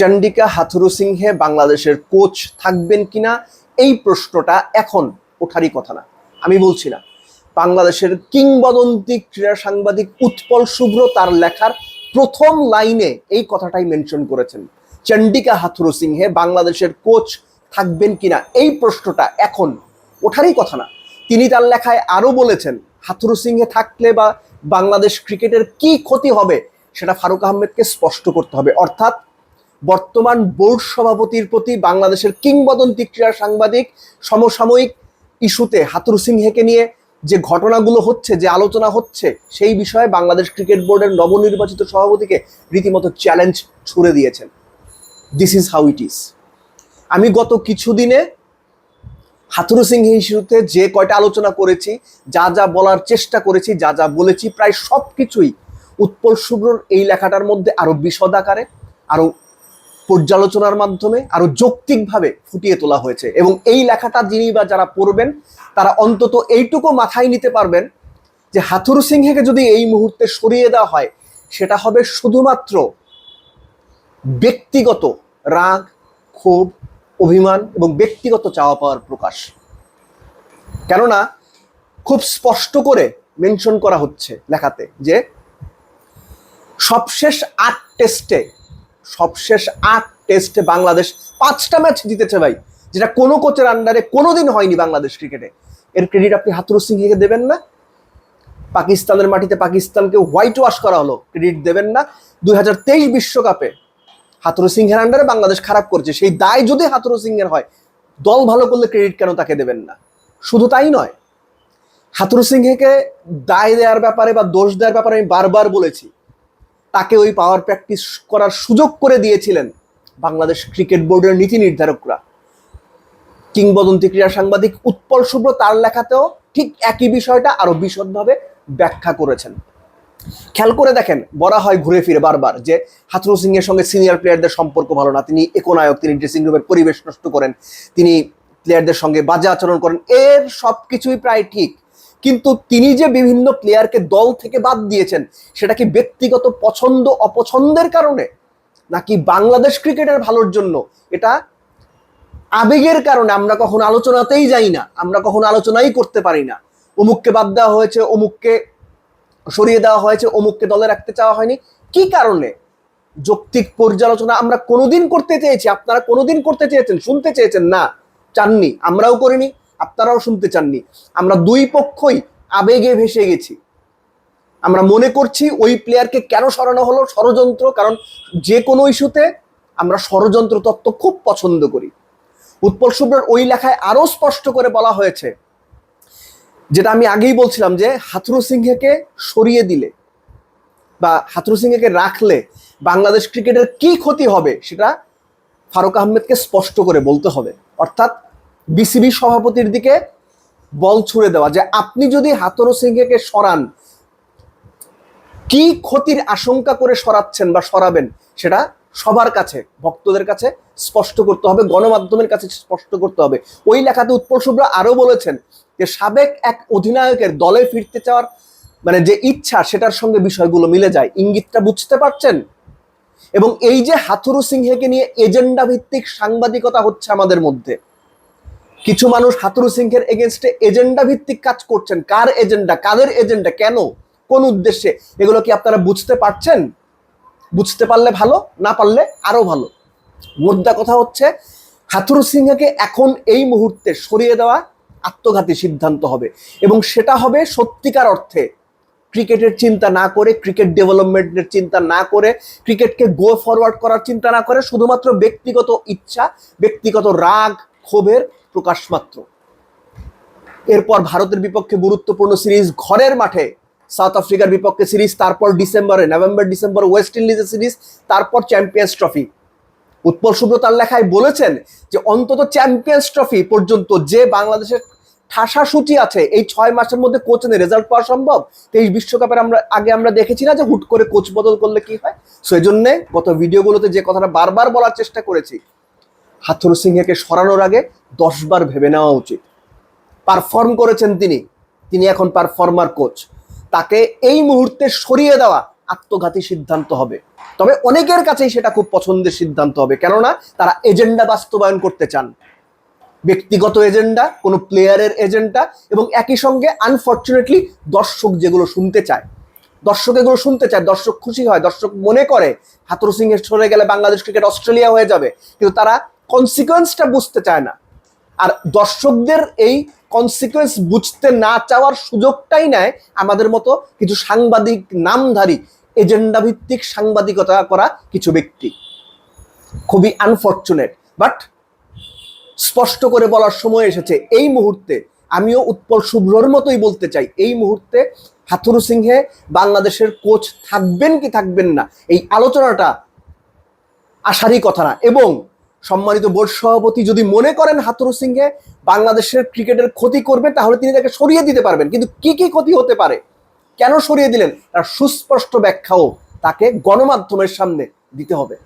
চন্ডিকা হাথুরু সিংহে বাংলাদেশের কোচ থাকবেন কিনা, এই প্রশ্নটা এখন ওঠারই কথা না। আমি বলছি না, বাংলাদেশের কিংবদন্তি ক্রীড়া সাংবাদিক উৎপল শুভ্র তার লেখার প্রথম লাইনে এই কথাটাই মেনশন করেছেন। চন্ডিকা হাথুরু সিংহে বাংলাদেশের কোচ থাকবেন কিনা, এই প্রশ্নটা এখন ওঠারই কথা না। তিনি তার লেখায় আরও বলেছেন, হাথুরু সিংহে থাকলে বা বাংলাদেশ ক্রিকেটের কি ক্ষতি হবে সেটা ফারুক আহমেদকে স্পষ্ট করতে হবে। অর্থাৎ বর্তমান বোর্ড সভাপতির প্রতি বাংলাদেশের কিংবদন্তি ক্রীড়া সাংবাদিক, সমসাময়িক ইস্যুতে হাতুর সিংহেকে নিয়ে যে ঘটনাগুলো হচ্ছে, যে আলোচনা হচ্ছে, সেই বিষয়ে বাংলাদেশ ক্রিকেট বোর্ডের নবনির্বাচিত সভাপতিকে রীতিমতো চ্যালেঞ্জ ছুড়ে দিয়েছেন। This is how it is আমি গত কিছুদিনে হাথুরু সিং ইস্যুতে যে কয়টা আলোচনা করেছি, যা যা বলার চেষ্টা করেছি, যা যা বলেছি, প্রায় সব কিছুই উৎপল শুভ্রর এই লেখাটার মধ্যে আরও বিশদ আকারে, আরও পর্যালোচনার মাধ্যমে আরও যৌক্তিকভাবে ফুটিয়ে তোলা হয়েছে। এবং এই লেখাটা যিনি বা যারা পড়বেন, তারা অন্তত এইটুকু মাথায় নিতে পারবেন যে হাথুরু সিংহেকে যদি এই মুহূর্তে সরিয়ে দেওয়া হয়, সেটা হবে শুধুমাত্র ব্যক্তিগত রাগ, ক্ষোভ, অভিমান এবং ব্যক্তিগত চাওয়া পাওয়ার প্রকাশ। কেননা, খুব স্পষ্ট করে মেনশন করা হচ্ছে লেখাতে যে সবশেষ আট টেস্টে সবশেষ আট টেস্টে বাংলাদেশ পাঁচটা ম্যাচ জিতেছে ভাই, যেটা কোনো কোচের আন্ডারে কোনোদিন হয়নি বাংলাদেশ ক্রিকেটে এর ক্রেডিট আপনি হাতুরু সিংকে দেবেন না। পাকিস্তানের মাটিতে পাকিস্তানকে হোয়াইট ওয়াশ করা হলো ক্রেডিট দেবেন না। দুই বিশ্বকাপে হাতুরু সিংহের আন্ডারে বাংলাদেশ খারাপ করছে। সেই দায় যদি হাতুরু সিংহের হয়, দল ভালো করলে ক্রেডিট কেন তাকে দেবেন না? শুধু তাই নয় হাতুরু সিংহেকে দায় দেওয়ার ব্যাপারে বা দোষ দেওয়ার ব্যাপারে আমি বারবার বলেছি। তাকে ওই পাওয়ার প্র্যাকটিস করার সুযোগ করে দিয়েছিলেন বাংলাদেশ ক্রিকেট বোর্ডের নীতি নির্ধারকরা। কিংবদন্তি ক্রীড়া সাংবাদিক উৎপল শুভ্র তার লেখাতেও ঠিক একই বিষয়টা আরও বিশদভাবে ব্যাখ্যা করেছেন। খেয়াল করে দেখেন, বলা হয় ঘুরে ফিরে বারবার যে হাথরু সিং এর সঙ্গে সিনিয়র প্লেয়ারদের সম্পর্ক ভালো না। তিনি একনায়ক, তিনি ড্রেসিং রুমের পরিবেশ নষ্ট করেন, তিনি প্লেয়ারদের সঙ্গে বাজে আচরণ করেন। এর সবকিছুই প্রায় ঠিক। কিন্তু তিনি যে বিভিন্ন প্লেয়ারকে দল থেকে বাদ দিয়েছেন, সেটা কি ব্যক্তিগত পছন্দ, অপছন্দের কারণে? নাকি বাংলাদেশ ক্রিকেটের ভালোর জন্য? এটা আবেগের কারণে আমরা কখনো আলোচনাতেই যাই না, আমরা কখনো আলোচনাই করতে পারি না। অমুককে বাদ দেওয়া হয়েছে, অমুককে সরিয়ে দেওয়া হয়েছে, অমুককে দলে রাখতে চাওয়া হয়নি। কি কারণে? যৌক্তিক পর্যালোচনা আমরা কোনোদিন করতে চেয়েছি, আপনারা কোনোদিন করতে চেয়েছেন, শুনতে চেয়েছেন, না, চাননি, আমরাও করিনি। আপনারাও শুনতে চাননি। আমরা দুই পক্ষই আবেগে ভেসে গেছি। আমরা মনে করছি ওই প্লেয়ারকে কেন সরানো হলো ষড়যন্ত্র, কারণ যে কোনো ইস্যুতে আমরা ষড়যন্ত্র তত্ত্ব খুব পছন্দ করি। উৎপল শুভ্রের ওই লেখায় আরও স্পষ্ট করে বলা হয়েছে, যেটা আমি আগেই বলছিলাম যে হাথরু সিংহকে সরিয়ে দিলে বা হাথরু সিংহকে রাখলে বাংলাদেশ ক্রিকেটের কি ক্ষতি হবে সেটা ফারুক আহমেদকে স্পষ্ট করে বলতে হবে। অর্থাৎ বিসিবি সভাপতির দিকে বল ছুড়ে দেওয়া, যে আপনি যদি হাতরু সিংহকে সরান, কি ক্ষতির আশঙ্কা করে সরাচ্ছেন বা সরাবেন সেটা সবার কাছে, ভক্তদের কাছে স্পষ্ট করতে হবে, গণমাধ্যমের কাছে স্পষ্ট করতে হবে। ওই লেখাতে উৎপল শুভ্র আরও বলেছেন যে সাবেক এক অধিনায়কের দলে ফিরতে চাওয়ার মানে যে ইচ্ছা, সেটার সঙ্গে বিষয়গুলো মিলে যায়। ইঙ্গিতটা বুঝতে পারছেন? এবং এই যে হাথুরু সিংহেকে নিয়ে এজেন্ডা ভিত্তিক সাংবাদিকতা হচ্ছে আমাদের মধ্যে কিছু মানুষ হাতুরু সিংহের এগেনস্টে এজেন্ডা ভিত্তিক কাজ করছেন। কার এজেন্ডা কাদের এজেন্ডা কেন? কোন উদ্দেশ্যে? এগুলো কি আপনারা বুঝতে পারছেন? বুঝতে পারলে ভালো, না পারলে আরও ভালো। মোদ্দা কথা হচ্ছে, হাতুরু সিংহকে এখন এই মুহূর্তে সরিয়ে দেওয়া আত্মঘাতী সিদ্ধান্ত হবে। এবং সেটা হবে সত্যিকার অর্থে। ক্রিকেটের চিন্তা না করে, ক্রিকেট ডেভেলপমেন্টের চিন্তা না করে, ক্রিকেটকে গো ফরওয়ার্ড করার চিন্তা না করে, শুধুমাত্র ব্যক্তিগত ইচ্ছা, ব্যক্তিগত রাগ ক্ষোভের প্রকাশ মাত্র। এরপর ভারতের বিপক্ষে গুরুত্বপূর্ণ সিরিজ ঘরের মাঠে সাউথ আফ্রিকার বিপক্ষে সিরিজ, তারপর ডিসেম্বরে নভেম্বর, ডিসেম্বর ওয়েস্ট ইন্ডিজের সিরিজ, তারপর চ্যাম্পিয়ন্স ট্রফি। উৎপল শুভ্র তার লেখায় বলেছেন যে, অন্তত চ্যাম্পিয়ন্স ট্রফি পর্যন্ত যে বাংলাদেশের ঠাসা সূচি আছে, এই ছয় মাসের মধ্যে কোচ এনে রেজাল্ট পাওয়া সম্ভব? তেইশ বিশ্বকাপের আমরা, আগে আমরা দেখেছি না যে হুট করে কোচ বদল করলে কি হয়? সেই জন্যে গত ভিডিওগুলোতে যে কথাটা বারবার বলার চেষ্টা করেছি হাথুরু সিংহকে সরানোর আগে দশবার ভেবে নেওয়া উচিত। পারফর্ম করেছেন তিনি। তিনি এখন পারফর্মার কোচ তাকে এই মুহূর্তে সরিয়ে দেওয়া আত্মঘাতী সিদ্ধান্ত হবে। তবে অনেকের কাছেই সেটা খুব পছন্দের সিদ্ধান্ত হবে। কেননা তারা এজেন্ডা বাস্তবায়ন করতে চান। ব্যক্তিগত এজেন্ডা, কোনো প্লেয়ারের এজেন্ডা এবং একই সঙ্গে আনফর্চুনেটলি দর্শক যেগুলো শুনতে চায়। দর্শক এগুলো শুনতে চায়, দর্শক খুশি হয়, দর্শক মনে করে হাতুরু সিং এর সরে গেলে বাংলাদেশ ক্রিকেট অস্ট্রেলিয়া হয়ে যাবে। কিন্তু তারা কনসিকোয়েন্সটা বুঝতে চায় না। আর দর্শকদের এই কনসিকোয়েন্স বুঝতে না চাওয়ার সুযোগটাই নেয় আমাদের মতো কিছু সাংবাদিক নামধারী এজেন্ডা ভিত্তিক সাংবাদিকতা করা কিছু ব্যক্তি। খুবই আনফর্চুনেট বাট স্পষ্ট করে বলার সময় এসেছে, এই মুহূর্তে আমিও উৎপল শুভ্রর মতোই বলতে চাই, এই মুহূর্তে হাথুরু সিংহে বাংলাদেশের কোচ থাকবেন কি থাকবেন না, এই আলোচনাটা আসারই কথা না। এবং সম্মানিত বোর্ড সভাপতি যদি মনে করেন হাতুরু সিংহে বাংলাদেশের ক্রিকেটের ক্ষতি করবে, তাহলে তিনি তাকে সরিয়ে দিতে পারবেন। কিন্তু কি কি ক্ষতি হতে পারে? কেন সরিয়ে দিলেন? তার সুস্পষ্ট ব্যাখ্যাও তাকে গণমাধ্যমের সামনে দিতে হবে।